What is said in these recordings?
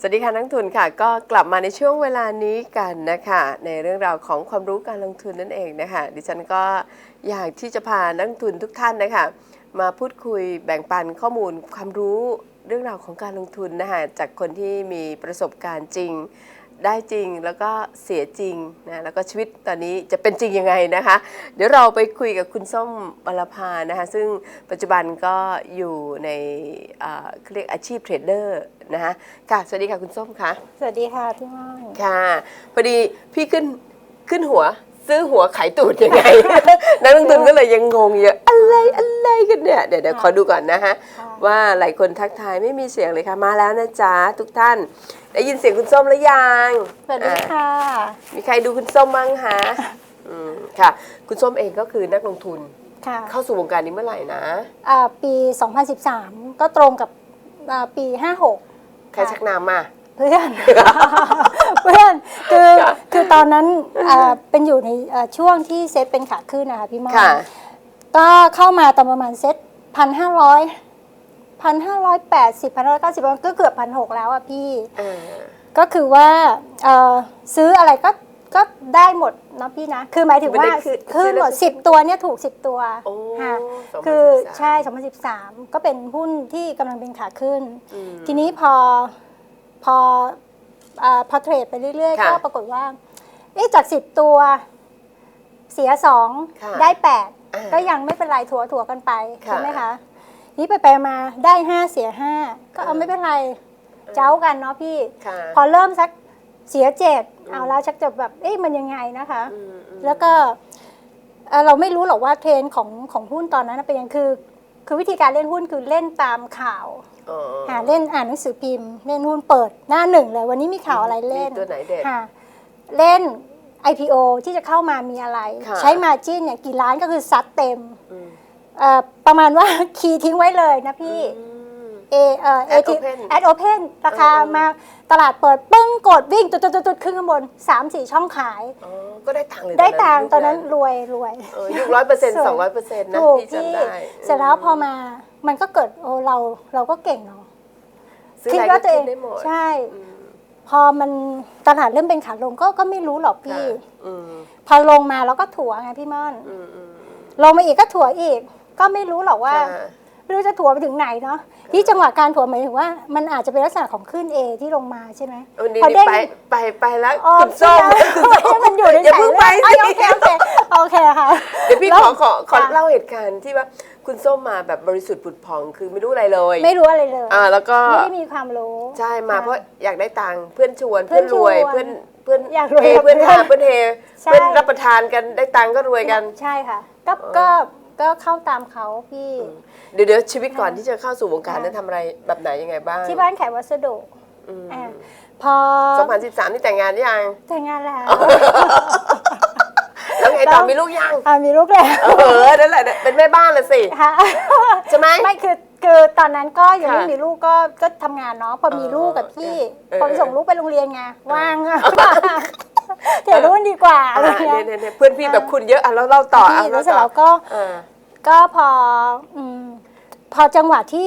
สวัสดีค่ะนักทุนค่ะ ก็กลับมาในช่วงเวลานี้กันนะคะ ในเรื่องราวของความรู้การลงทุนนั่นเองนะคะ ดิฉันก็อยากที่จะพานักทุนทุกท่านนะคะ มาพูดคุยแบ่งปันข้อมูลความรู้เรื่องราวของการลงทุนนะคะจากคนที่มีประสบการณ์จริง ได้จริงแล้วก็เสียจริงนะแล้วก็ชีวิตตอนนี้จะเป็นจริงยังไงนะคะ เดี๋ยวเราไปคุยกับคุณส้มบรพานะคะ ซึ่งปัจจุบันก็อยู่ในอ่าเขาเรียกอาชีพเทรดเดอร์นะคะค่ะสวัสดีค่ะคุณส้มค่ะสวัสดีค่ะพี่ม่อนค่ะพอดีพี่ขึ้นขึ้นหัวซื้อหัวขายตูดยังไงนักลงทุนก็เลยยังงงอยู่อะไรอะไรกันเนี่ยเดี๋ยวเดี๋ยวขอดูก่อนนะฮะ ว่าหลายคนทักทายไม่มีเสียงเลยค่ะ มาแล้วนะจ๊ะทุกท่าน ได้ยินเสียงคุณส้มหรือยังสวัสดีอะค่ะ มีใครดูคุณส้มบ้างคะอืมค่ะ คุณส้มเองก็คือนักลงทุน ค่ะเข้าสู่วงการนี้เมื่อไหร่นะอ่าปี 2013 ก็ตรงกับอ่าปี 56 ใครชักนำมา เพื่อน เพื่อนคือค่ะคือตอนนั้นอ่าเป็นอยู่ในอ่าช่วงที่เซตเป็นขาขึ้นนะคะพี่ม่อนค่ะ ก็เข้ามาตอนประมาณเซตพันห้าร้อย พันห้าร้อยแปดสิบพันร้อยเก้าสิบก็เกือบพันหกแล้วอะพี่เออก็คือว่าเอ่อซื้ออะไรก็ก็ได้หมดนะพี่นะ คือหมายถึงว่าคือหมดสิบตัวเนี่ยถูกสิบตัวโอ้ค่ะ2013คือใช่ 2013 ก็เป็นหุ้นที่กำลังเป็นขาขึ้น อืม ทีนี้พอพออ่าพอเทรดไปเรื่อยๆ ค่ะก็ปรากฏว่าเอ๊ะจาก 10 ตัว เสีย ค่ะ2 ได้อ่า8ก็ยังไม่เป็นไรถัวถัวๆกันไป ค่ะ ใช่ไหมคะ นี้ไปไปๆมาได้5เสีย5ก็เอาอ่าไม่เป็นไร เจ้ากันเนาะพี่ ค่ะ พอเริ่มสักเสียเจ็ดอืม เอาแล้วชักจะแบบเอ๊ะมันยังไงนะคะ อืมอืม แล้วก็เอ่อเราไม่รู้หรอกว่าเทรนด์ของของหุ้นตอนนั้นเป็นยังไงคือ คือวิธีการเล่นหุ้นคือเล่นตามข่าวอ๋อหาเล่นอ่านหนังสือพิมพ์ เล่นหุ้นเปิดหน้าหนึ่งเลยวันนี้มีข่าวอะไรเล่น มีตัวไหนเด็ด ค่ะเล่น IPO ที่จะเข้ามามีอะไร ค่ะ ใช้มาจินเนี่ยกี่ล้านก็คือซัดเต็ม อืม เอ่อประมาณว่า คีย์ทิ้งไว้เลยนะพี่ อืม เอเอ่อ Ad AT Open Ad Open ราคาเออเออ มาตลาดเปิดปึ้งกดวิ่ง ตุดตุดตุดตุดขึ้นข้างบน 3 4 ช่องขาย อ๋อก็ได้ตังค์เลยได้ตังค์ตอนนั้นยุครวยรวย เออยุคร้อยเปอร์เซ็นต์ส่วนสองร้อยเปอร์เซ็นต์นะถูกพี่พี่จำได้เสร็จแล้วพอมามันก็เกิดโอ้เราเราก็เก่งเนาะซื้อคิดอะไรว่าก็ตัวเอขึ้งนได้หมดใช่ อืมพอมันตลาดเริ่มเป็นขาลงก็ก็ไม่รู้หรอกค่ะพี่อืมพอลงมาแล้วก็ถัวไงพี่ม่อน อืมอืมลงมาอีกก็ถัวอีก ก็ไม่รู้หรอกว่าค่ะ ไม่รู้จะถัวไปถึงไหนเนาะที่จังหวะการถัวหมายถึงว่า มันอาจจะเป็นลักษณะของขึ้น A ที่ลงมาใช่ไหมวันนี้พอนี่เด้งไปไปไปแล้วอ๋อคุณส้มใช่คุณส้มให้มันอยู่ในอย่าเพิ่งไปสายสิเลือดโอเคโอเคโอเคค่ะ เดี๋ยวพี่แล้วขอขอขอค่ะ เล่าเหตุการณ์ที่ว่าคุณส้มมาแบบบริสุทธิ์ผุดผ่องคือไม่รู้อะไรเลยไม่รู้อะไรเลยอ่าแล้วก็ไม่ได้มีความรู้ ใช่มาค่ะเพราะอยากได้ตังค์เพื่อนชวนเพื่เพื่ออนนรวยชวนเพื่อนเพื่อนอยากรวยเฮกับเพื่อนเพื่อนหาเพื่อนเฮใช่ เพื่อนรับประทานกันได้ตังค์ก็รวยกัน ใช่ค่ะก็เออก็ ก็เข้าตามเขาพี่ เดี๋ยวเดี๋ยวชีวิตก่อนค่ะที่จะเข้าสู่วงการค่ะนั้นทำอะไรแบบไหนยังไงบ้างที่บ้านขายวัสดุอืมอ่าพอ2013นี่แต่งงานยัง แต่งงานแล้วแล้วไงต่อมีลูกยังอ่ามีลูกแล้วเออนั่นแหละเป็นแม่บ้านละสิค่ะใช่ไหมไม่คือคือตอนนั้นก็ยังค่ะไม่มีลูกก็ก็ทำงานเนาะพอมีลูกกับพี่เออพอเออส่งลูกไปโรงเรียนไงว่างอะ เดี๋ยวรุ่นดีกว่าอะไรอ่าเงี้ยเนี่ยเนี่ยเพื่อนพี่แบบคุณเยอะอะแล้วเล่าต่ออะพี่แล้เล่าวเสร็จต่อแล้วก็เออก็พออืมพอจังหวะที่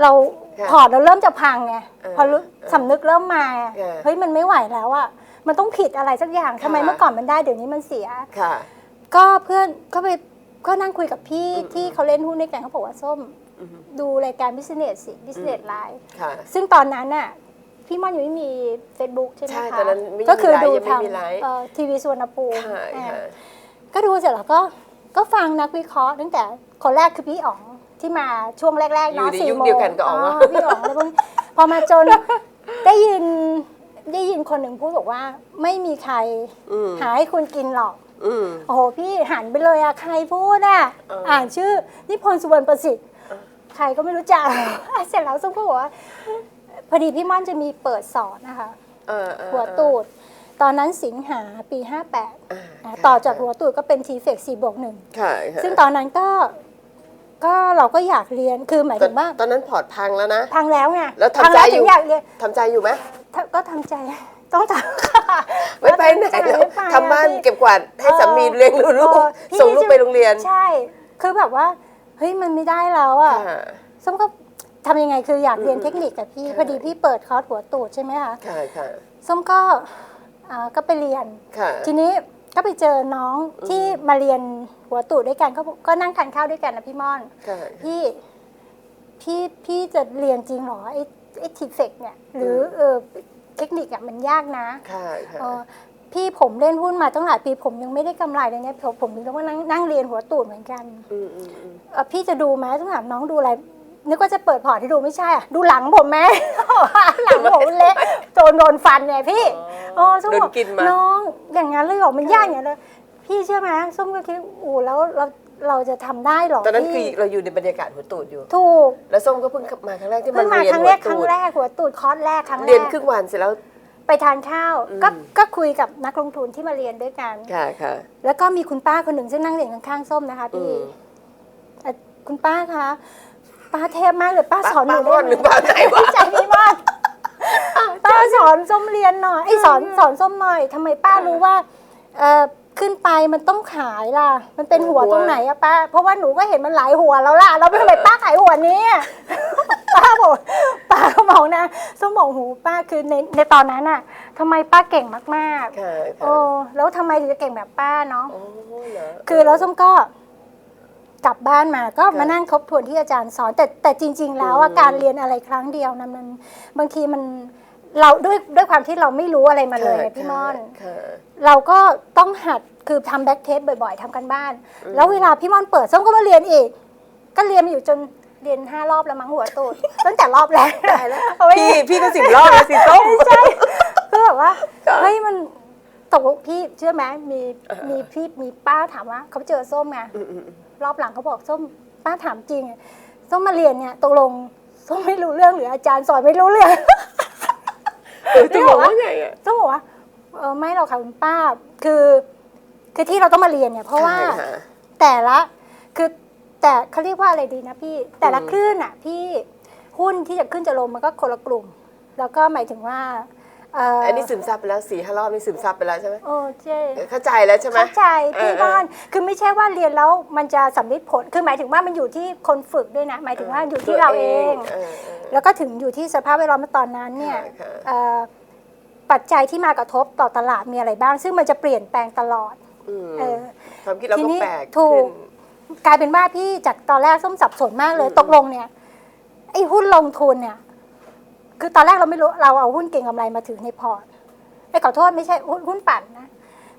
เราค่ะพอร์ตเราเริ่มจะพังไงเออพอรู้เออสำนึกเริ่มมาค่ะเฮ้ยมันไม่ไหวแล้วอะมันต้องผิดอะไรสักอย่างทำไมค่ะเมื่อก่อนมันได้เดี๋ยวนี้มันเสียค่ะ ก็เพื่อนก็ไปก็นั่งคุยกับพี่อืมที่เขาเล่นหุ้นด้วยกันเขาบอกว่าส้มอืมดูรายการ business สิ business line ค่ะซึ่งตอนนั้นน่ะ พี่ม่อนยังไม่มี Facebook ใช่ไหมใช่คะตอนนั้นไม่มีก็คือไลน์ดูยังไม่ทางมีไลน์ ทีวีสวนภูมิค่ะอ่าค่ะ ก็ดูเสร็จแล้วก็ก็ฟังนักวิเคราะห์ตั้งแต่คนแรกคือพี่อ๋องที่มาช่วงแรกๆอยู่เนาะในสี่ยุคโมงเดียวกันกับอ๋องอะ พี่อ๋องแล้วพวกนี้พอมาจนได้ยินได้ยินคนหนึ่งพูดบอกว่าไม่มีใครอืมหาให้คุณกินหรอก อืม โอ้โหพี่หันไปเลยอะใครพูดอะเอออ่ อ่านชื่อนิพนธ์สุวรรณประสิทธิ์เออใครก็ไม่รู้จัก เสร็จแล้วส้มก็บอกว่า พอดีพี่ม่อนจะมีเปิดสอนนะคะ เออเออหัวตูด ตอนนั้นสิงหาปี 58อ่าอะค่ะต่อจากหัวตูดก็เป็นทีเฟก4บวกหนึ่งค่ะค่ะซึ่งตอนนั้นก็ก็เราก็อยากเรียนคือหมายตอถึนงว่าตอนนั้นพอร์ตพังแล้วนะ พังแล้วไงแล้วทำพังใจแล้วอยู่ ถึงอยากเรียนทำใจอยู่ไหมถ้าก็ทำใจ ต้องทำค่ะไม่ไปไหนก็แล้วไม่ไปอะทำบ้านพี่ เก็บกวาดให้สามีเออเลี้ยงดูลูกเออพี่ส่งลูกไปโรงเรียนใช่ คือแบบว่า เฮ้ย มันไม่ได้แล้วอะค่ะ ส้มก็ ทำยังไงคืออยากเรียนเทคนิคกับพี่ค่ะพอดีพี่เปิดคอร์สหัวตูดใช่ไหมคะค่ะค่ะส้มก็อ่าก็ไปเรียน ค่ะ ทีนี้ก็ไปเจอน้องที่มาเรียนหัวตูดด้วยกันก็ก็นั่งทานข้าวด้วยกันนะพี่ม่อน ค่ะ พี่พี่พี่จะเรียนจริงเหรอไอ้ไอ้ทีเฟกเนี่ย หรือเออเทคนิคอะมันยากนะค่ะค่ะเออพี่ผมเล่นหุ้นมาตั้งหลายปีผมยังไม่ได้กำไรเลยเนี่ยผมผมต้องมานั่งนั่งเรียนหัวตูดเหมือนกัน อืมอืมอืมเอ่อพี่จะดูไหมต้องถามน้องดูอะไร นึกว่าจะเปิดพอร์ตให้ดูไม่ใช่อะดูหลังผมไหม หลังผมเละโดนโดนฟันเนี่ยพี่โอ้ส้มโดนบอกกินมา น้องอย่างนั้นเลยเหรอมันยากอย่างนั้นเลยพี่เชื่อไหมส้มก็คิดอู้แล้วเราเราจะทำได้เหรอตอนนั้นคือพี่เราอยู่ในบรรยากาศหัวตูดอยู่ ถูกแล้วส้มก็เพิ่งมาครั้งแรกที่เพิ่มางมาเรียนครั้งหัแรวกครั้ตูงดแรกหัวตูดคอร์สแรกครั้งแรกเรียนครึ่งวันเสร็จแล้ว ไปทานข้าวอืมก็ก็คุยกับนักลงทุนที่มาเรียนด้วยกัน ค่ะค่ะ แล้วก็มีคุณป้าคนหนึ่งซึ่งนั่งเรียนข้างๆส้มนะคะอืพี่ม เอ่อคุณป้าคะ ป้าเทพมากเลยป้าป้าสอนหนูป้าม่อนหได้รือไหมป้าไหนวะใจพี่มากป้าสอนส้มเรียนหน่อยไอ้ยสอนสอนส้มหน่อยทำไมป้ารู้ว่าเอ่อขึ้นไปมันต้องขายล่ะ มันเป็นหัวหัวตรงไหนอะป้า เพราะว่าหนูก็เห็นมันหลายหัวแล้วล่ะแล้วทำไมป้าขายหัวนี้อะป้าบอกป้าก็มองนะส้มบอกหูป้าคือในในตอนนั้นอะทำไมป้าเก่งมากค่ะๆค่ะโอ้แล้วทำไมถึงจะเก่งแบบป้าเนาะโอ้เหรอคือแล้วส้มก็ กลับบ้านมาก็ค่ะมานั่งทบทวนที่อาจารย์สอน แต่แต่จริง ๆ แล้วอะอืมการเรียนอะไรครั้งเดียวนั้นมันบางทีมันเราด้วยด้วยความที่เราไม่รู้อะไรมาเลยอะพี่ม่อนค่ะเราก็ต้องหัดคือทำแบ็กเทสบ่อยๆทำกันบ้านอืมแล้วเวลาพี่ม่อนเปิดส้มก็มาเรียนอีก ก็เรียนมาอยู่จนเรียนห้ารอบแล้วมั้งหัวตูดตั้งแต่รอบแรกตายแล้วเอาไว้พี่พี่ก็สิบรอบแล้วสิส้มใช่คือแบบว่าค่ะเฮ้ยมันตกลงพี่เชื่อไหมมีเออมีพี่มีป้าถามว่าเขาเจอส้มไงอืมอืมอืม รอบหลังเขาบอกส้มป้าถามจริงอะส้มมาเรียนเนี่ยตกลงส้มไม่รู้เรื่องหรืออาจารย์สอนไม่รู้เรื่องเออจะบอกว่าไงอะส้มบอกว่าเออไม่หรอกค่ะคุณป้า คือคือที่เราต้องมาเรียนเนี่ย เพราะว่าค่ะแต่ละคือแต่เขาเรียกว่าอะไรดีนะพี่แต่ละอืมคลื่นอะพี่หุ้นที่จะขึ้นจะลงมันก็คนละกลุ่ม แล้วก็หมายถึงว่า เอ่ออันนี้ซึมซับไปแล้วสี่ห้ารอบนี่ซึมซับไปแล้วใช่ไหมโอ้เจ๊เข้าใจแล้วใช่ไหม เข้าใจพี่เออบ้านคือไม่ใช่ว่าเรียนแล้วมันจะสำลิดผลคือหมายถึงว่ามันอยู่ที่คนฝึกด้วยนะ หมายถึงว่าอยู่ที่เราเองเออเออแล้วก็ถึงอยู่ที่สภาพแวดล้อมตอนนั้นเนี่ยค่ะค่ะ เอ่อปัจจัยที่มากระทบต่อตลาดมีอะไรบ้าง ซึ่งมันจะเปลี่ยนแปลงตลอดอืมเออ ความคิดเราทีก็นี้แปลกถูขึ้กนกลายเป็นว่าพี่จากตอนแรกส้มสับสนมากเลยอืมตกลงเนี่ยไอ้หุ้นลงทุนเนี่ย คือตอนแรกเราไม่รู้เราเอาหุ้นเก่งกำไรมาถือในพอร์ตไอ้ยขอโทษไม่ใช่หุ้นหุ้นปั่นนะ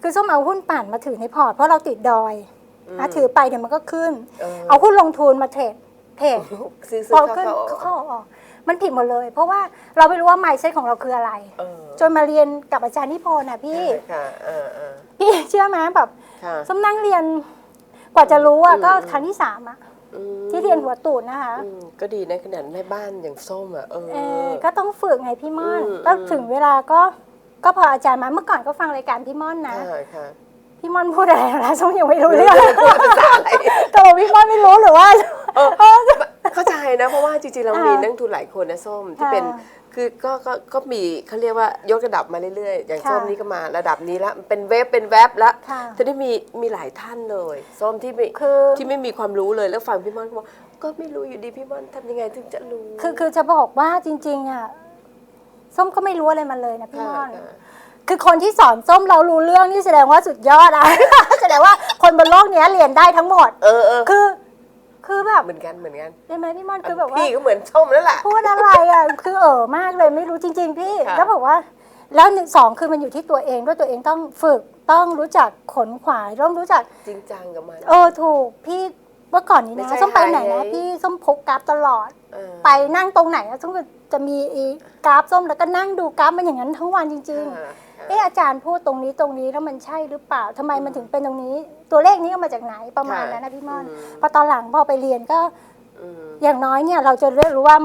คือส้มเอาหุ้นปั่นมาถือในพอร์ตเพราะเราติดดอยนะถือไปเดี๋ยวมันก็ขึ้น เออเอาหุ้นลงทุนมาเทรดเทรดซื้อพอซื้อขึ้นเข้าเข้าเข้าออกมันผิดหมดเลย เพราะว่าเราไม่รู้ว่า mindset ของเราคืออะไรเออจนมาเรียนกับอาจารย์นิพนธ์น่ะพี่ค่ะเออเออพี่เชื่อไหมแบบค่ะส้มนั่งเรียนกว่าจะรู้อะอืมก็อืมครั้งที่สามอะ อืมที่เรียนหัวตูดนะคะ อืมก็ดีนะขนาดในบ้านอย่างส้มอะเออ เออก็ต้องฝึกไงพี่ม่อนอืมแล้วอืม ถึงเวลาก็ ก็พออาจารย์มาเมื่อก่อนก็ฟังรายการพี่ม่อนนะ ค่ะค่ะพี่ม่อนพูดอะไรนะส้มยังไม่รู้เรื่องพูดภาษาอะไรแต่ว่าพี่ม่อนไม่รู้หรือว่า เออ เข้าใจนะ เพราะว่าจริงๆเราอ่ามีมีนักทุนหลายคนนะส้มที่เป็นค่ะคือก็ก็ก็มีเขาเรียกว่ายกระดับมาเรื่อยๆ อย่างค่ะส้มนี่ก็มาระดับนี้ละเป็นเวฟเป็นแวบละค่ะทีนี้มีมีหลายท่านเลยส้มที่ไม่คือที่ไม่มีความรู้เลยแล้วฟังพี่ม่อนก็บอกก็ไม่รู้อยู่ดีพี่ม่อนทำยังไงถึงจะรู้ คือคือจะบอกว่าจริงๆอะส้มก็ไม่รู้อะไรมาเลยนะพี่ค่ะม่อนค่ะคือคนที่สอนส้มเรารู้เรื่องนี่แสดงว่าสุดยอดอะแสดงว่าคนบนโลกเนี้ยเรียนได้ทั้งหมด เออเออคือ คือแบบเหมือนกันเหมือนกันใช่ไหมพี่ม่อนคือแบบว่าพี่ก็เหมือนส้มแล้วล่ะพูดอะไรอะคือเออมากเลยไม่รู้จริง ๆ พี่ค่ะแล้วบอกว่า แล้วหนึ่งสองคือมันอยู่ที่ตัวเองด้วยตัวเองต้องฝึกต้องรู้จักขนขวายต้องรู้จักจริงจังกับมันเออถูกพี่เมื่อก่อนนี้ไม่นะใช่ส้มไปไหนไฮไลนะท์พี่ส้มพกกราฟตลอดเออไปนั่งตรงไหนอะส้มก็จะมีอีกราฟส้มแล้วก็นั่งดูกราฟมันอย่างนั้นทั้งวันจริงๆค่ะ เอออาจารย์พูดตรงนี้ตรงนี้แล้วมันใช่หรือเปล่าทำไมมันถึงเป็นตรงนี้ ตัวเลขนี้เอามาจากไหนประมาณนั้นนะพี่ม่อนอืม พอตอนหลังพอไปเรียนก็ อืม อย่างน้อยเนี่ยเราจะเรียนรู้ว่า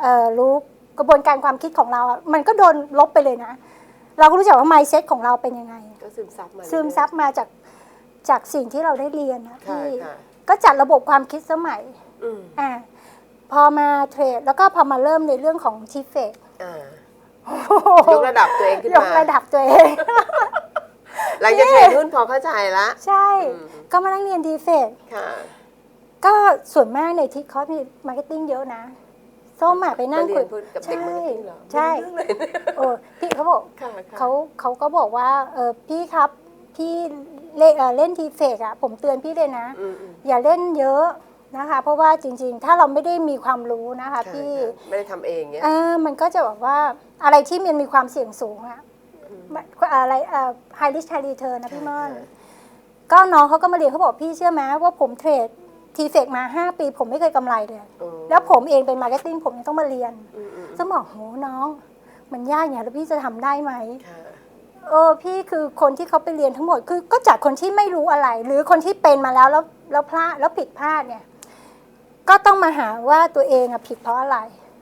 เอ่อรู้กระบวนการความคิดของเราอะมันก็โดนลบไปเลยนะ เราก็รู้จักว่า mindset ของเราเป็นยังไง ก็ซึมซับมาซึมซับมาจากจากสิ่งที่เราได้เรียนนะค่ะพี่ค่ะก็จัดระบบความคิดสมัยอืมอ่าพอมาเทรดแล้วก็พอมาเริ่มในเรื่องของทีเฟกอ่า ยกระดับตัวเองขึ้นยมากระดับตัวเอง หลังจากเทรดหุ้นพอเข้าใจละใช่อืมก็มานั่งเรียนดีเฟกค่ะ ก็ส่วนมากในที่คอร์สมีมาร์เก็ตติ้งเยอะนะส้มอะไปนั่งมาเรีคุยยนพูดกับเด็กมาร์เก็ตติ้งเหรอใช่ไม่รู้เรื่องเลยเออพี่เขาบอกค่ะค่ะ เขาเขาก็บอกว่าเออพี่ครับพี่เล่นเอ่อเล่นทีเฟกอะผมเตือนพี่เลยนะ อืมอืมอย่าเล่นเยอะ นะคะ เพราะว่าจริงๆ ถ้าเราไม่ได้มีความรู้นะคะค่ะพี่ค่ะไม่ได้ทำเองเนี้ย เออมันก็จะแบบว่าอะไรที่มันมีความเสี่ยงสูงอะมันอะไรเอ่อ high risk high return นะพี่ม่อนค่ะก็น้องเขาก็มาเรียนเขาบอกพี่เชื่อไหมว่าผมเทรดทีเฟกมา 5 ปี ผมไม่เคยกำไรเลยอืมแล้วผมเองเป็นมาร์เก็ตติ้งผมยังต้องมาเรียนอืมอืมสมองโหน้อง มันยากอย่างแล้วพี่จะทำได้ไหมค่ะเออพี่คือคนที่เขาไปเรียนทั้งหมดคือก็จากคนที่ไม่รู้อะไร หรือคนที่เป็นมาแล้วแล้วแล้วพลาดแล้วผิดพลาดเนี่ย ก็ต้องมาหาว่าตัวเองอะผิดเพราะอะไร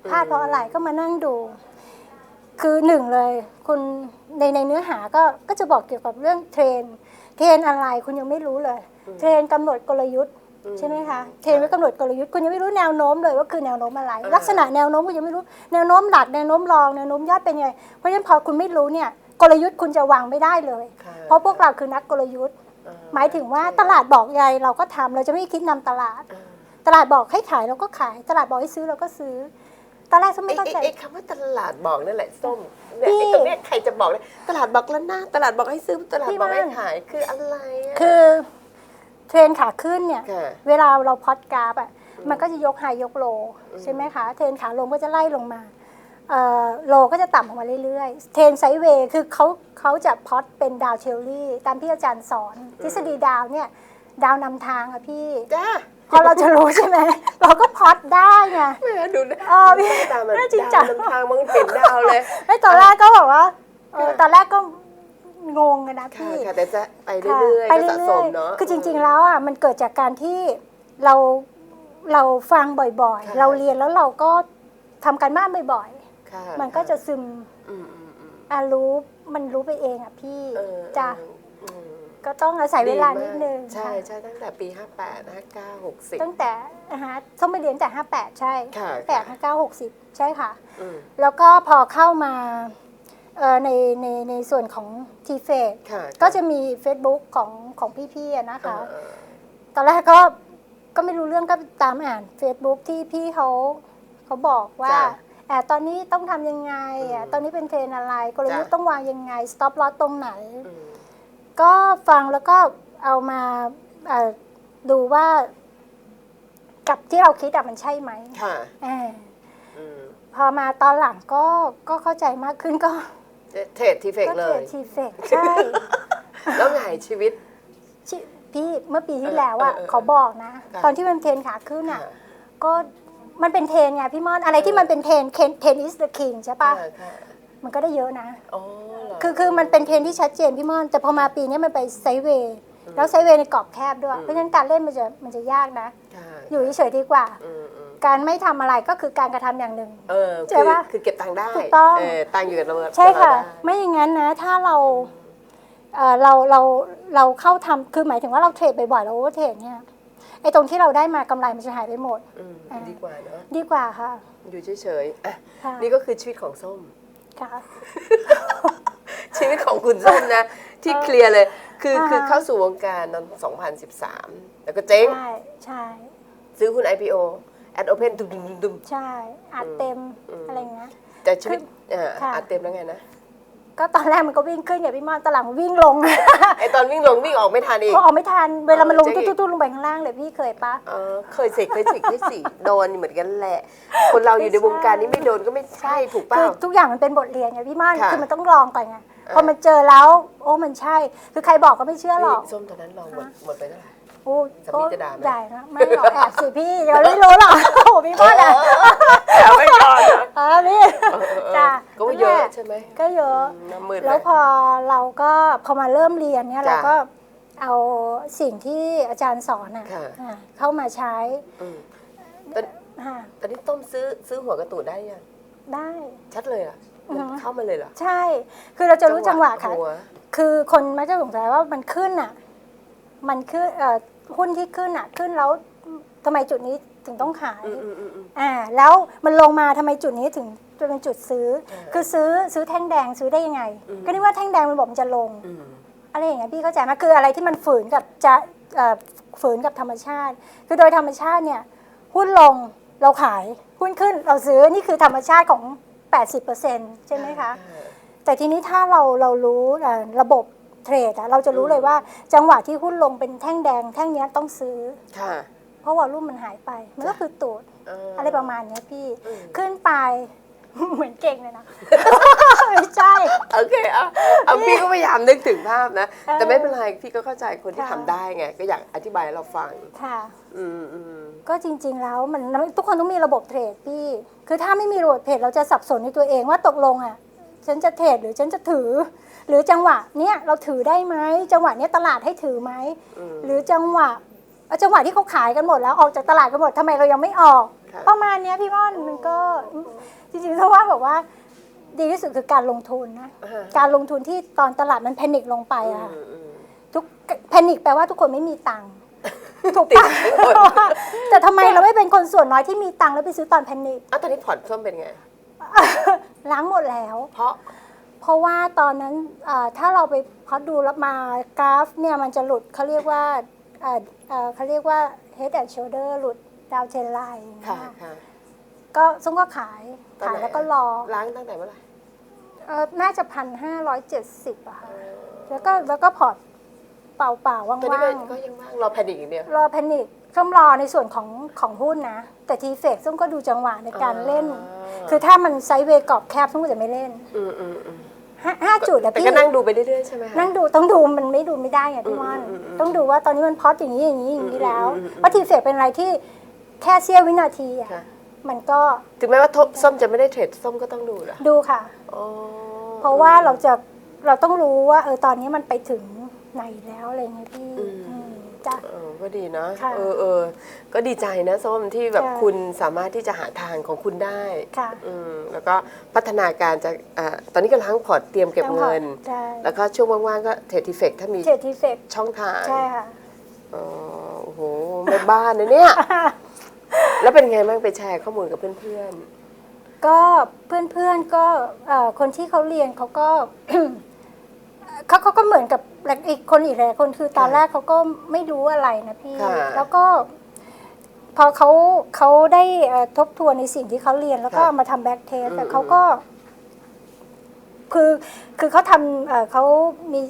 พลาดเพราะอะไรก็มานั่งดู คือหนึ่งเลยคุณในในเนื้อหาก็ก็จะบอกเกี่ยวกับเรื่องเทรน เทรนอะไรคุณยังไม่รู้เลย เทรนกำหนดกลยุทธ์อืมใช่ไหมคะเทรนไว้กำหนดกลยุทธ์คุณยังไม่รู้แนวโน้มเลยว่าคือแนวโน้มอะไรอ่าลักษณะแนวโน้มคุณยังไม่รู้แนวโน้มหลักแนวโน้มรองแนวโน้มยอดเป็นยังไงเพราะฉะนั้นพอคุณไม่รู้เนี่ยกลยุทธ์คุณจะวางไม่ได้เลยค่ะเพราะพวกเราคือนักกลยุทธ์อ่หมายถึงว่าตลาดบอกไงเราก็ทำเราจะไม่คิดนำตลาดอ่า ตลาดบอกให้ขายเราก็ขาย ตลาดบอกให้ซื้อเราก็ซื้อ ตอนแรกฉันไอ้ไม่เข้าไอ้ใจ ไอ้คำว่าตลาดบอกนั่นแหละส้มเนี่ยพี่ไอ้ตรงเนี้ยใครจะบอกเลยตลาดบอกแล้วนะตลาดบอกให้ซื้อตลาดพี่บอกให้ว่าขายคืออะไรอะคือเทรนขาขึ้นเนี่ย ค่ะเวลาเราพอดกราฟอะ มันก็จะยกไฮยกโลอืมใช่ไหมคะ เทรนขาลงก็จะไล่ลงมาเอ่อโลก็จะต่ำลงมาเรื่อยๆ เทรนไซด์เวย์คือเขาเขาจะพอดเป็นดาวเทลลี่ ตามที่อาจารย์สอน ทฤษฎีดาวเนี่ย ดาวนำทางอะพี่ จ้า พอเราจะรู้ใช่ไหมเราก็พอดได้ไง แม่ดูนะอ๋อพี่ตามมันน่าจริงดาวจังนำทางมันเห็นดาวเลยไอ้ตอนแรกก็บอกว่าเออค่ะตอนแรกก็งงกันนะค่ะพี่ ค่ะแต่จะไปค่ะเรื่อยๆไปก็เรื่สะสอมยเนาะๆคือจริงๆ แล้วอะมันเกิดจากการที่เราเราฟังบ่อยค่ะ ๆ เราเรียนแล้วเราก็ทำการบ้านบ่อยค่ะๆมันก็จะซึมอืมอืมอืม อะรู้มันรู้ไปเองอะพี่เออจ้ะอืม ก็ต้องอาศัยเวลาดีมกนิดนึงใช่ค่ะใช่ตั้งแต่ปี 58 59 60 ตั้งแต่นะฮะต้องไปเรียนตั้งแต่ห้าแปดใช่ค่ะแปดห้าเก้าหกสิบใช่ค่ะอืมแล้วก็พอเข้ามาเอ่อในในในส่วนของทีเฟกค่ะก็จะมี Facebook ของของพี่ๆอะนะคะเออตอนแรกก็ก็ไม่รู้เรื่องก็ตามอ่าน Facebook ที่พี่เขาเขาบอกว่าจ้ะแอบตอนนี้ต้องทำยังไงอะอืมตอนนี้เป็นเทรนอะไร กลยุทธ์จ้ะต้องวางยังไง stop loss ตรงไหนอืม ก็ฟังแล้วก็เอามาเอ่อดูว่ากับที่เราคิดอะมันใช่ไหมค่ะเอออืมพอมาตอนหลังก็ก็เข้าใจมากขึ้นก็เทรดทีเฟกก็เลเทรยดทีเฟกใช่ แล้วไงชีวิตชิพี่เมื่อปีที่แล้วอะเออเออเออเขาบอกนะค่ะตอนที่มันเทรนขาขึ้นอะค่ะก็มันเป็นเทรนไงพี่ม่อนอะไรที่มันเป็นเทรนเทรนอิสเดอะคิงใช่ปะค่ะค่ะ มันก็ได้เยอะนะ อ๋อเหรคือคือมันเป็นเทรนที่ชัดเจนพี่ม่อน แต่พอมาปีนี้มันไปไซด์เวย์ แล้วไซด์เวย์ในกรอบแคบด้วย อืม เพราะฉะนั้นการเล่นมันจะมันจะยากนะ ค่ะอยู่เฉยๆดีกว่า อืมอืมการไม่ทำอะไรก็คือการกระทำอย่างหนึ่ง เออใช่คือปะคือเก็บตังค์ได้ถูกต้อง เออตังค์อยู่กับเราใช่ค่ะเราได้ไม่อย่างนั้นนะ ถ้าเราเอ่อเราเราเราเข้าทำคือหมายถึงว่าเราเทรดบ่อยๆเราโอเวอร์เทรดเนี่ยไอ้ตรงที่เราได้มากำไรมันจะหายไปหมด อืมอ่า ดีกว่าเนาะ ดีกว่าค่ะ อยู่เฉยๆอะค่ะ นี่ก็คือชีวิตของส้ม ค่ะ ชีวิตของคุณส้มนะ ที่เคลียร์เลย คืออ่าคือเข้าสู่วงการตอน2013 แล้วก็เจ๊ง ใช่ ใช่ ซื้อหุ้น IPO แอดโอเพนดุมดุมดุมดุมใช่อัดเต็มอืมอะไรเงี้ยแต่ชีวิตคือเอ่อค่ะอัดเต็มแล้วไงนะ ก็ตอนแรกมันก็วิ่งขึ้นอย่างพี่มอนตอนหลังมันวิ่งลงไอตอนวิ่งลงวิ่งออกไม่ทันอีก พอออกไม่ทันเวลามันลงเออเจ๊งอีกตุ้ๆๆลงไปข้างล่างเลยพี่เคยปะ เออเคยสิเคยสิเคยสิโดนเหมือนกันแหละ คนเราอยู่ในวงการนี้ไม่โดนก็ไม่ใช่ถูกเปคืล่า อทุกอย่างมันเป็นบทเรียนไงพี่ม่อนค่ะคือมันต้องลองก่อนไงเออพอมันเจอแล้ว โอ้มันใช่ คือใครบอกก็ไม่เชื่อหรอกนี่ส้มตอนนั้นลองหมดหมดไปเท่าไหร่ โอ้สามีจะด่าไหมใหญ่นะไม่หรอกแอบสิพี่เดี๋ยวไม่รู้หรอกโอ้โหพี่ม่อนอะแต่ไม่ก่อนนะอ๋อพี่เออเออเออจ้ะก็ว่าเยอะใช่ไหมก็เยอะ น้ำมืดแล้วพอเราก็พอมาเริ่มเรียนเนี่ยจ้ะเราก็เอาสิ่งที่อาจารย์สอนอะค่ะ อะเข้ามาใช้อืมตอนค่ะตอนนี้ต้มซื้อซื้อหัวกระตูดได้ยัง ได้ ชัดเลยอะอือฮึเข้ามาเลยเหรอใช่ คือเราจะรู้จังหวะค่ะ หัว คือคนมักจะสงสัยว่ามันขึ้นอะ มันขึ้นเอ่อ หุ้นที่ขึ้นอะขึ้นแล้วทำไมจุดนี้ถึงต้องขายอืมอืมอืมอืมอ่าแล้วมันลงมาทำไมจุดนี้ถึงจะเป็นจุดซื้อใช่คือซื้อซื้อแท่งแดงซื้อได้ยังไงอืมก็นึกว่าแท่งแดงมันบอกมันจะลงอืมอะไรอย่างเงี้ยพี่เข้าใจไหมคืออะไรที่มันฝืนกับจะเอ่อฝืนกับธรรมชาติ คือโดยธรรมชาติเนี่ยหุ้นลงเราขายหุ้นขึ้นเราซื้อนี่คือธรรมชาติของ 80%ใช่ไหมคะ แต่ทีนี้ถ้าเราเรารู้อ่าระบบ เทรดอะเราจะรู้เลยว่าจังหวะที่หุ้นลงเป็นแท่งแดง แท่งเนี้ยต้องซื้อ ค่ะ เพราะวอลลุ่มมันหายไป มันก็คือตูดเอะไรประมาณเนี้ยพี่อืมขึ้นไป เหมือนเก่งเลยนะ ไม่ใช่ โอเคเอาเอาพี่ก็พยายามนึกถึงภาพนะเออแต่ไม่เป็นไรพี่ก็เข้าใจคนที่ค่ะ ทำได้ไง ก็อยากอธิบายให้เราฟัง ค่ะ อืมอืม ก็จริง ๆ แล้วมันทุกคนต้องมีระบบเทรดพี่ คือถ้าไม่มีระบบเทรดเราจะสับสนในตัวเองว่าตกลงอะ ฉันจะเทรดหรือฉันจะถือ หรือจังหวะเนี้ยเราถือได้ไหมจังหวะเนี้ยตลาดให้ถือไหมอืมหรือจังหวะเอ่อจังหวะที่เขาขายกันหมดแล้วออกจากตลาดกันหมดทำไมเรายังไม่ออกค่ะประมาณเนี้ยพี่ม่อนมันก็จริงๆถ้าว่าแบบว่า ดีที่สุดคือการลงทุนนะอ่าการลงทุนที่ตอนตลาดมันแพนิคลงไปอะค่ะอืมอืมทุกแพนิคแปลว่าทุกคนไม่มีตังค์ถูกติดปะทั้งหมดแต่ทำไมเราไม่เป็นคนส่วนน้อยที่มีตังค์แล้วไปซื้อตอนแพนิคอะตอนนี้ผ่อนส้มเป็นไง ล้างหมดแล้ว เพราะเพราะว่าตอนนั้นอ่าถ้าเราไปพอดูแล้วมากราฟเนี่ยมันจะหลุดเขาเรียกว่าอ่าอ่าเขาเรียกว่า head and shoulder หลุดดาวเทนไลน์ค่ะค่ะ ก็ส้มก็ขายตอนขายไหนแล้วก็รอล้างตั้งแต่เมื่อไหร่เออน่าจะพันห้าร้อยเจ็ดสิบอะค่ะแล้วก็แล้วก็พอร์ต เปล่าๆตอนนี้ว่าก็งก็ยังว่างรอแพนิคอย่างเดียวๆรอแพนิคส้มรอในส่วนของของหุ้นนะ แต่ทีเฟกส้มก็ดูจังหวะในการเล่น อ่า คือถ้ามันไซด์เวย์กรอบแคบส้มก็จะไม่เล่นอืมอืมอืมห้าห้าจุดอะแต่พี่ก็นั่งดูไปเรื่อยๆใช่ไหมคะ นั่งดูต้องดูมันไม่ดูไม่ได้ไงพี่ม่อนอืมอืมอืมต้องดูว่าตอนนี้มันพอดอย่างนี้อย่างนี้อย่างนี้แล้วอืมอืมอืมเพราะทีเฟกเป็นอะไรที่แค่เสี้ยววินาทีอะค่ะมันก็ถึงแม้ว่าทบส้มจะไม่ได้เทรดส้มก็ต้องดูเหรอดูค่ะ อ๋อเพราะว่าเราจะเราต้องรู้ว่าเออตอนนี้มันไปถึง ไหนแล้วอะไรเงี้ยพี่อืมจ้ะ เออก็ดีนะค่ะเออเออก็ดีใจนะส้มที่แบบค่ะ คุณสามารถที่จะหาทางของคุณได้ค่ะอืมแล้วก็พัฒนาการจะอ่าตอนนี้ก็ล้างพอร์ตเตรียมเก็บเงิน ใช่แล้วก็ช่วงว่างๆก็เทรดทีเฟกถ้ามีเทรดทีเฟกช่องทางใช่ค่ะ อ๋อโอ้โหแม่บ้านนะเนี่ย แล้วเป็นไงบ้างไปแชร์ข้อมูลกับเพื่อนก็เพื่อนๆก็เอ่อคนที่เขาเรียนเขาก็ เขาเขาก็เหมือนกับอีกคนอีกหลายคนคือตอนแรกเขาก็ไม่รู้อะไรนะพี่ ค่ะแล้วก็ พอเขาเขาได้เอ่อทบทวนในสิ่งที่เขาเรียน แล้วก็ค่ะเอามาทำแบ็กเทสอืมแต่เขาก็ คือคือเขาทำเอ่อเขามี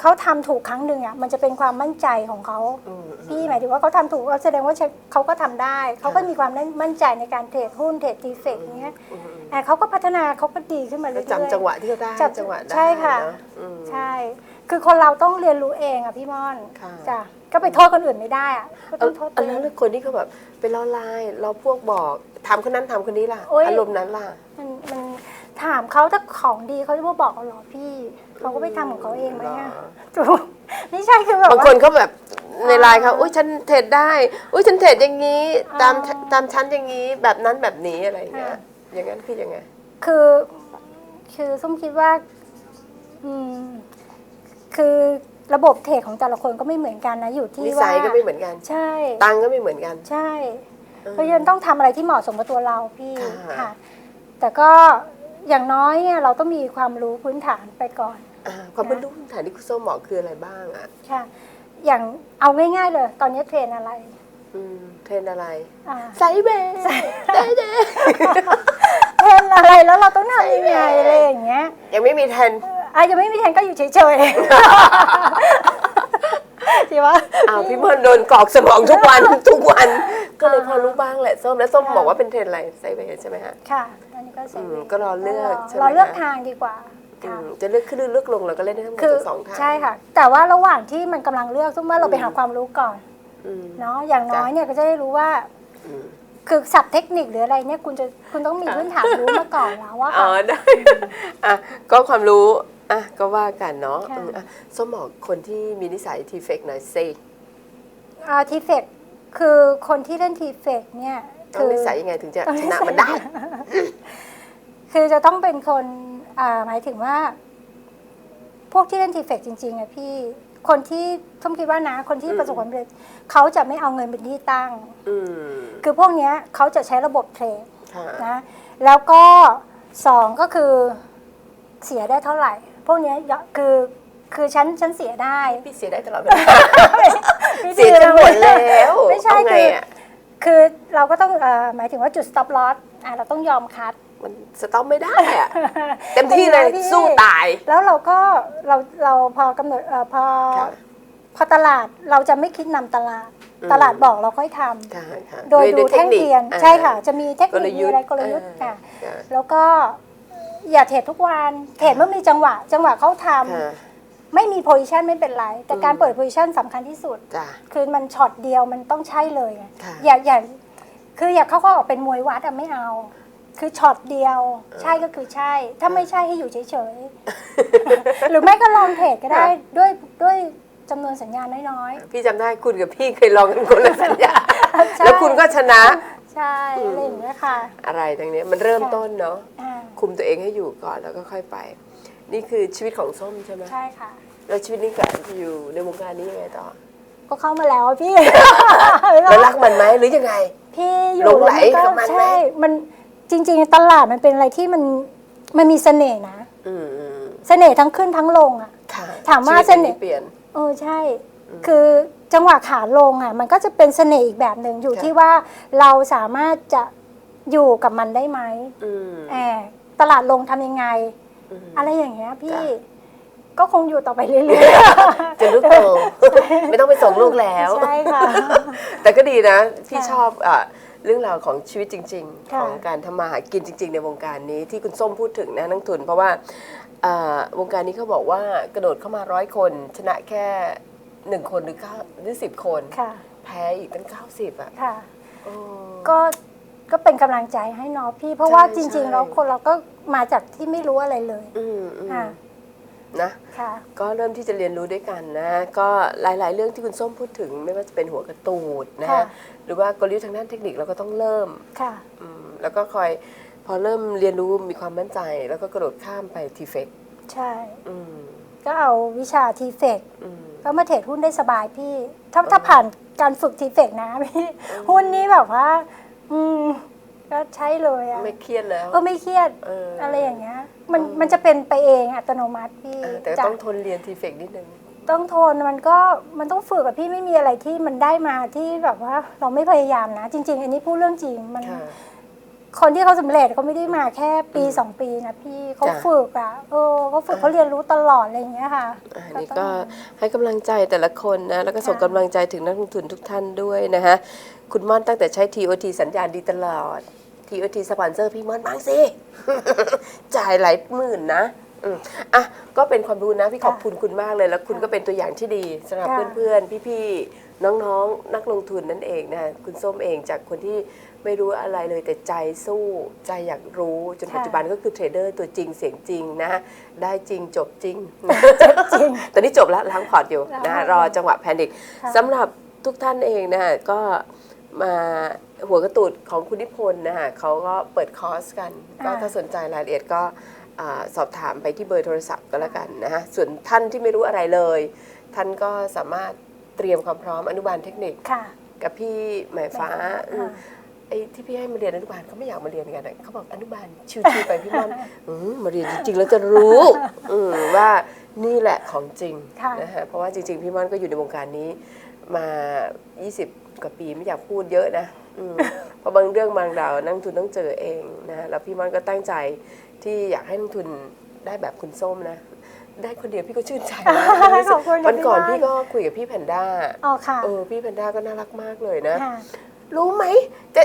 เขาทำถูกครั้งหนึ่งอะมันจะเป็นความมั่นใจของเขาๆอืมพี่หมายถึงว่าเขาทำถูกแสดงว่าเขาก็ทำได้ เขาก็ค่ะมีความมั่นใจในการเทรดหุ้นเทรดทีเฟกอย่างเงี้ยอืมอืม แต่เขาก็พัฒนาเขาก็ดีขึ้นมาแล้เรื่วอยๆ จำจังหวะที่เขาได้จับจังหวะได้ใช่ค่ะเนออืม ใช่ คือคนเราต้องเรียนรู้เองอะพี่ม่อนค่ะ จ้ะก็ไปโทษคนอื่นไม่ได้อะก็เอต้อองโทษอัตันวเอนั้นงแล้วคนที่เขาแบบไปล่อไลน์เราพวกบอกทำคนนั้นทำคนนี้ล่ะ โอ๊ย อารมณ์นั้นล่ะ มันมัน ถามเขาถ้าของดีเขาจะมาบอกเราเหรอพี่เขาก็ไปทำของเขาเองไหมอะเหรอถูกไม่ใช่คือแบบบางว่าคนเขาแบบในไลน์เขาอุ้ยฉันเทรดได้ อุ้ยฉันเทรดอย่างนี้ ตามอ่าตามชั้นอย่างนี้แบบนั้นแบบนี้อะไรอย่างเงี้ย ค่ะ อย่างนั้นคือยังไง คือ คือส้มคิดว่า อืม คือระบบเทรดของแต่ละคนก็ไม่เหมือนกันนะอยู่ที่นิว่าสัยก็ไม่เหมือนกัน ใช่ ตังค์ก็ไม่เหมือนกัน ใช่ เพราะฉะนั้นต้องทำอะไรที่เหมาะสมกับตัวเราพี่ค่ะ ค่ะ แต่ก็ อย่างน้อยเนี่ยเราต้องมีความรู้พื้นฐานไปก่อนอ่าความเป็นรูปพื้นฐานที่คุณส้มบอกคืออะไรบ้างอะค่ะ อย่างเอาง่าย ๆ เลย ตอนนี้เทรนอะไรอืมเทรนอะไรอ่า ไซด์เบย์ได้เด้เทรนอะไรแล้วเราต้องทำยังไงอะไรอย่างเงี้ยยังไม่มีเทรนอาจจะไม่มีเทรนก็อยู่เฉยๆสิวะอ้าวพี่มอนโดนกรอกสมองทุกวัน ทุกวัน ก็เลยพอรู้บ้างแหละส้มแล้วส้มค่ะบอกว่าเป็นเทรนอะไรไซด์เบย์ใช่ไหมฮะ ค่ะอั นนี้ก็เสร็อืจมก็รอเลือกใช่ไหมเราเลือกคะ ทางดีกว่าอืค่ะมจะเลือกขึ้นหรือเลือกลงเราก็เล่นได้ทั้งหมดคือทั้งสองทางใช่ค่ะ แต่ว่าระหว่างที่มันกำลังเลือกซึ่งว่าเราไปหาความรู้ก่อน อืม เนาะอย่างน้อยจ้ะเนี่ยก็จะได้รู้ว่า อืม คือศัพท์เทคนิคหรืออะไรเนี่ยคุณจะคุณต้องมีพื้นฐานรู้มาก่อนแล้วว่าอ๋อได้อะก็ความรู้อะก็ว่ากันเนาะค่ะ อืมอะส้มบอกคนที่มีนิสัยทีเฟกหน่อยสิอาทีเฟกคือคนที่เล่นทีเฟกเนี่ย ต้อคืงอนิสัยยังไงถึงจะต้องชนินะสัยมันได้ คือจะต้องเป็นคนอ่าหมายถึงว่า พวกที่เล่นทีเฟกจริงๆอะพี่คนที่ท่อมคิดว่านะ คนที่อืมประสบความสำเร็จเขาจะไม่เอาเงินเป็นที่ตั้งอืมคือพวกเนี้ยเขาจะใช้ระบบเทรดค่ะนะ แล้วก็สองก็คือเสียได้เท่าไหร่ พวกเนี้ยคือคือฉันฉันเสียได้ พี่เสียได้ตลอดเวลาไม่เสียจนหมดแล้ว ไม่ใช่เอาไงคืออะ คือเราก็ต้องเอ่อหมายถึงว่าจุด stop loss อะเราต้องยอมคัด มันสต็อปไม่ได้อะเต็มที่เลยเป็นไงพี่ สู้ตาย แล้วเราก็เราเราพอกำหนดเอ่อพอค่ะพอตลาดเราจะไม่คิดนำตลาด อืม ตลาดบอกเราค่อยทำค่ะค่ะโดยดูวแท่งคคเทียนอ่า ใช่ค่ะ จะมีเทคกนิลคมียุทธ์อะไรกลยุทธ์อ่าค่ะค่ะแล้วก็อย่าเทรดทุกวันเทรดเมื่อมีจังหวะ จังหวะเขาทำ ค่ะ ไม่มีโพ i ิชันไม่เป็นไร แต่การอืมเปิดโพ i ิชันสำคัญที่สุด จ้ะ คือมันช็อตเดียวมันต้องใช่เลยไงค่ะ อย่าอย่าคืออย่าเข้าข้อออกเป็นมวยวัดอะไม่เอา คือช็อตเดียว ใช่ก็คือใช่ ถ้าไม่ใช่ให้อยู่เฉยๆ หรือไม่ก็ลองเทรดก็ได้ด้วยด้วยจำนวนสัญญาณน้อยพี่จำได้คุณกับพี่เคยลองกันคนละสัญญา ๆ ใช่แล้วคุณก็ชนะใช่อะไรอย่างเงี้ยค่ะอะไรตรงนี้มันเริ่มค่ะต้นเนาะอ่าคุมตัวเองให้อยู่ก่อนแล้วก็ค่อยไป นี่คือชีวิตของส้มใช่ไหม ใช่ค่ะ แล้วชีวิตนี้กับอยู่ในวงการนี้ยังไงต่อ ก็เข้ามาแล้วอะพี่ แล้วรักมันไหมหรือยังไง พี่อหลยู่งไหลแล้วกับมันไหม ใช่ มันจริง ๆ ตลาดมันเป็นอะไรที่มันมันมีเสน่ห์นะ อืมอืมเสน่ห์ทั้งขึ้นทั้งลงอะค่ะถามว่าชีวิตเสน่ห์ เปลี่ยน เออใช่ คือจังหวะขาลงอะ มันก็จะเป็นเสน่ห์อีกแบบหนึ่งอยู่ค่ะ ที่ว่าเราสามารถจะอยู่กับมันได้ไหมอืมแอบตลาดลงทำยังไงอืมอะไรอย่างเงี้ยพี่จ้ะ ก็คงอยู่ต่อไปเรื่อยจนลูกโตไม่ต้องไปส่งลูกแล้วๆใช่ค่ะแต่ก็ดีนะที่ค่ะชอบอะเรื่องราวของชีวิตจริงๆค่ะของการทำมาหากินจริง ๆ ในวงการนี้ที่คุณส้มพูดถึงนะนักทุน เพราะว่าอ่าวงการนี้เขาบอกว่ากระโดดเข้ามาร้อยคน ชนะแค่หนึ่งคนหรือเก้าหรือสิบคนค่ะแพ้อีกตั้งเก้าสิบอะค่ะโอ้ก็ก็เป็นกำลังใจให้เน้องพี่ เพราะใช่ว่าจใช่ริง ๆ แล้วคนเราก็มาจากที่ไม่รู้อะไรเลยอืมอืมค่ะ นะค่ะ ก็เริ่มที่จะเรียนรู้ด้วยกันนะ ก็หลาย ๆ เรื่องที่คุณส้มพูดถึง ไม่ว่าจะเป็นหัวกระตูดนะค่ะฮะหรือว่ากลยุทธ์ทางด้านเทคนิคเราก็ต้องเริ่มค่ะ อืมแล้วก็คอยพอเริ่มเรียนรู้มีความมั่นใจ แล้วก็กระโดดข้ามไปทีเฟกใช่ อืมก็เอาวิชาทีเฟกอืม ก็มาเทรดหุ้นได้สบายพี่ ถ้าถ้าผ่านการฝึกทีเฟกนะพี่ หุ้นนี้แบบว่า อืม ก็ใช่เลยอะไม่เครียดแล้ว ก็ไม่เครียดเออออะไรอย่างเงี้ย มันมันจะเป็นไปเองอัตโนมัติพี่เออแต่จ้ะต้องทนเรียนทีเฟกนิดนึง ต้องทนมันก็มันต้องฝึกอะพี่ไม่มีอะไรที่มันได้มาที่แบบว่าเราไม่พยายามนะ จริง ๆ อันนี้พูดเรื่องจริงมัน ค่ะ คนที่เขาสำเร็จเขาไม่ได้มาแค่ปีสองปีนะพี่เขาจ้ะฝึกอะเออเขาฝึกเขาเรียนรู้ตลอดอะไรอย่างเงี้ยค่ะอันนี้ต้ก็องให้กำลังใจแต่ละคนนะแล้วก็ส่งค่ะกำลังใจถึงนักลงทุนทุกท่านด้วยนะฮะคุณม่อนตั้งแต่ใช้ TOT สัญญาณดีตลอด TOT สปอนเซอร์พี่ม่อนบ้างสิ จ่ายหลายหมื่นนะอืมอะก็เป็นความรู้นะพี่ขอบคุณคุณมากเลยแล้วคุณก็เป็นตัวอย่างที่ดีสำหรับค่ะเพื่อนๆ พี่ๆ น้องๆ นักลงทุนนั่นเองนะคุณส้มเองจากคนที่ไม่รู้อะไรเลยแต่ใจสู้ใจอยากรู้จนปัจจุบันก็คือเทรดเดอร์ตัวจริงเสียงจริงนะได้จริงจบจริงจริงตอนนี้จบแล้วล้างพอร์ตอยู่ล้างนะพอร์ตรอจังหวะแพนิคค่ะสำหรับทุกท่านเองนะก็มาหัวกระตูดของคุณนิพนธ์นะคะเขาก็เปิดคอร์สกัน ก็ถ้าสนใจรายละเอียดก็อ่าสอบถามไปที่เบอร์โทรศัพท์ก็แล้วกันนะฮะส่วนท่านที่ไม่รู้อะไรเลย ท่านก็สามารถเตรียมความพร้อมอนุบาลเทคนิคค่ะกับพี่หมายฟ้าค่ะอืม ไอ้ที่พี่ให้มาเรียนอนุบาลเขาไม่อยากมาเรียนกันอะเขาบอกอนุบาลชิวๆไปพี่ม่อนอืมมาเรียนจริงๆแล้วจะรู้อืมว่านี่แหละของจริงค่ะ นะฮะเพราะว่าจริง ๆ พี่ม่อนก็อยู่ในวงการนี้ มา 20 กว่าปีไม่อยากพูดเยอะนะอืมเพราะบางเรื่องบางราวนักลงทุนต้องเจอเองนะแล้วพี่ม่อนก็ตั้งใจที่อยากให้นักลงทุนได้แบบคุณส้มนะ ได้คนเดียวพี่ก็ชื่นใจนะขอบคุณค่ะวันก่อนพี่พี่ม่อนก็คุยกับพี่แพนด้า อ๋อค่ะเออพี่แพนด้าก็น่ารักมากเลยนะ ค่ะ รู้ไหมจะ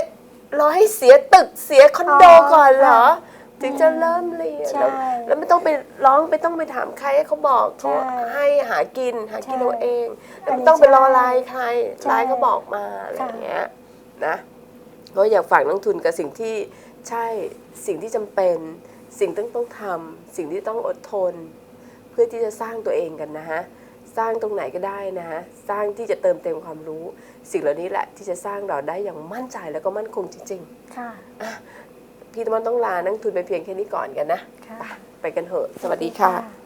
รอให้เสียตึกเสียคอนโดอ๋อก่อนเหรอค่ะถึงจะเริ่มเรียนใช่ แล้วแล้วไม่ต้องไปร้องไม่ต้องไปถามใครให้เขาบอกเขาใช่ให้หากินหากินใช่เราเองแล้วอันไม่นี้ต้องไปรอใช่ไลน์ใครใช่ไลน์เขาบอกมาอะไรค่ะ อย่างเงี้ยนะก็อยากฝากนักทุนกับสิ่งที่ใช่สิ่งที่จำเป็น สิ่งต้องต้องทำสิ่งที่ต้องอดทน เพื่อที่จะสร้างตัวเองกันนะฮะ สร้างตรงไหนก็ได้นะฮะสร้างที่จะเติมเต็มความรู้ สิ่งเหล่านี้แหละที่จะสร้างเราได้อย่างมั่นใจแล้วก็มั่นคงจริงค่ะๆพี่ตะวันต้องลานักทุนไปเพียงแค่นี้ก่อนกันนะค่ะไปไปกันเถอะ สวัสดีค่ะค่ะ